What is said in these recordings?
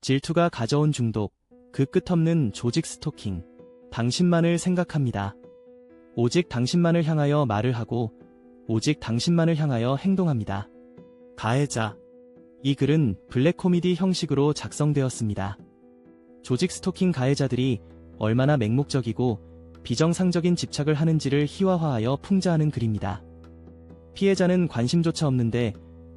질투가 가져온 중독, 그 끝없는 조직 스토킹. 당신만을 생각합니다. 오직 당신만을 향하여 말을 하고, 오직 당신만을 향하여 행동합니다. 가해자. 이 글은 블랙 코미디 형식으로 작성되었습니다. 조직 스토킹 가해자들이 얼마나 맹목적이고 비정상적인 집착을 하는지를 희화화하여 풍자하는 글입니다. 피해자는 관심조차 없는데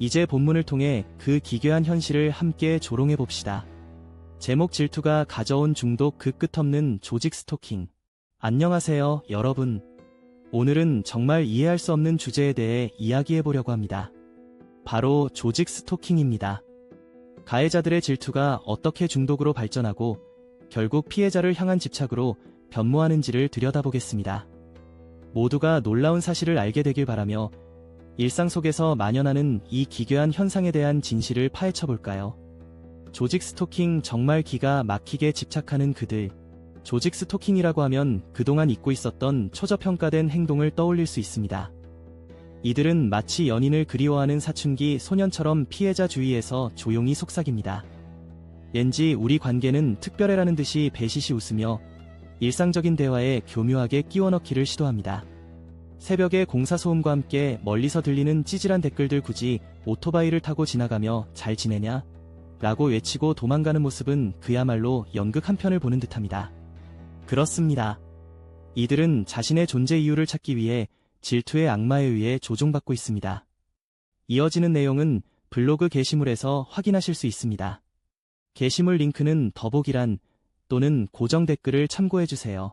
이제 본문을 통해 그 기괴한 현실을 함께 조롱해 봅시다. 제목 질투가 가져온 중독 그 끝없는 조직 스토킹. 안녕하세요, 여러분. 오늘은 정말 이해할 수 없는 주제에 대해 이야기해 보려고 합니다. 바로 조직 스토킹입니다. 가해자들의 질투가 어떻게 중독으로 발전하고 결국 피해자를 향한 집착으로 변모하는지를 들여다보겠습니다. 모두가 놀라운 사실을 알게 되길 바라며 일상 속에서 만연하는 이 기괴한 현상에 대한 진실을 파헤쳐 볼까요? 조직 스토킹 정말 기가 막히게 집착하는 그들. 조직 스토킹이라고 하면 그동안 잊고 있었던 초저평가된 행동을 떠올릴 수 있습니다. 이들은 마치 연인을 그리워하는 사춘기 소년처럼 피해자 주위에서 조용히 속삭입니다. 왠지 우리 관계는 특별해라는 듯이 배시시 웃으며 일상적인 대화에 교묘하게 끼워 넣기를 시도합니다. 새벽에 공사 소음과 함께 멀리서 들리는 찌질한 댓글들 굳이 오토바이를 타고 지나가며 잘 지내냐? 라고 외치고 도망가는 모습은 그야말로 연극 한 편을 보는 듯합니다. 그렇습니다. 이들은 자신의 존재 이유를 찾기 위해 질투의 악마에 의해 조종받고 있습니다. 이어지는 내용은 블로그 게시물에서 확인하실 수 있습니다. 게시물 링크는 더보기란 또는 고정 댓글을 참고해주세요.